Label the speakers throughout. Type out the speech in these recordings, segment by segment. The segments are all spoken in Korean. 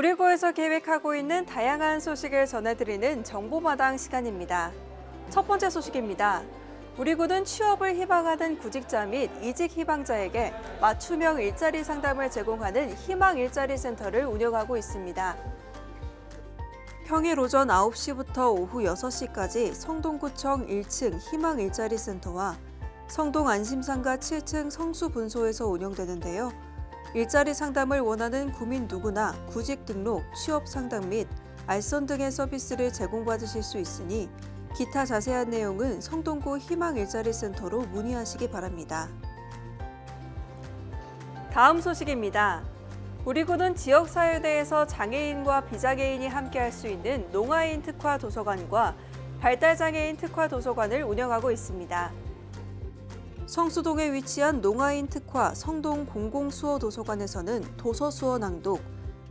Speaker 1: 우리 구에서 계획하고 있는 다양한 소식을 전해드리는 정보마당 시간입니다. 첫 번째 소식입니다. 우리 구는 취업을 희망하는 구직자 및 이직 희망자에게 맞춤형 일자리 상담을 제공하는 희망 일자리 센터를 운영하고 있습니다. 평일 오전 9시부터 오후 6시까지 성동구청 1층 희망 일자리 센터와 성동 안심상가 7층 성수 분소에서 운영되는데요. 일자리 상담을 원하는 구민 누구나 구직 등록, 취업 상담 및 알선 등의 서비스를 제공받으실 수 있으니 기타 자세한 내용은 성동구 희망 일자리 센터로 문의하시기 바랍니다. 다음 소식입니다. 우리 구는 지역 사회 내에서 장애인과 비장애인이 함께할 수 있는 농아인 특화 도서관과 발달 장애인 특화 도서관을 운영하고 있습니다. 성수동에 위치한 농아인 특화 성동 공공수어 도서관에서는 도서 수어 낭독,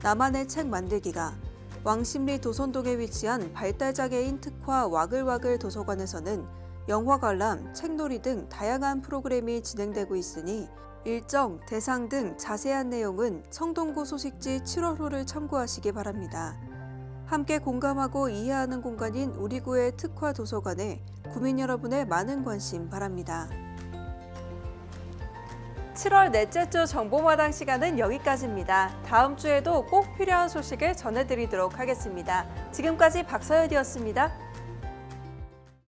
Speaker 1: 나만의 책 만들기가, 왕십리 도선동에 위치한 발달장애인 특화 와글와글 도서관에서는 영화 관람, 책놀이 등 다양한 프로그램이 진행되고 있으니 일정, 대상 등 자세한 내용은 성동구 소식지 7월호를 참고하시기 바랍니다. 함께 공감하고 이해하는 공간인 우리 구의 특화 도서관에 구민 여러분의 많은 관심 바랍니다. 7월 넷째 주 정보마당 시간은 여기까지입니다. 다음 주에도 꼭 필요한 소식을 전해드리도록 하겠습니다. 지금까지 박서연이었습니다.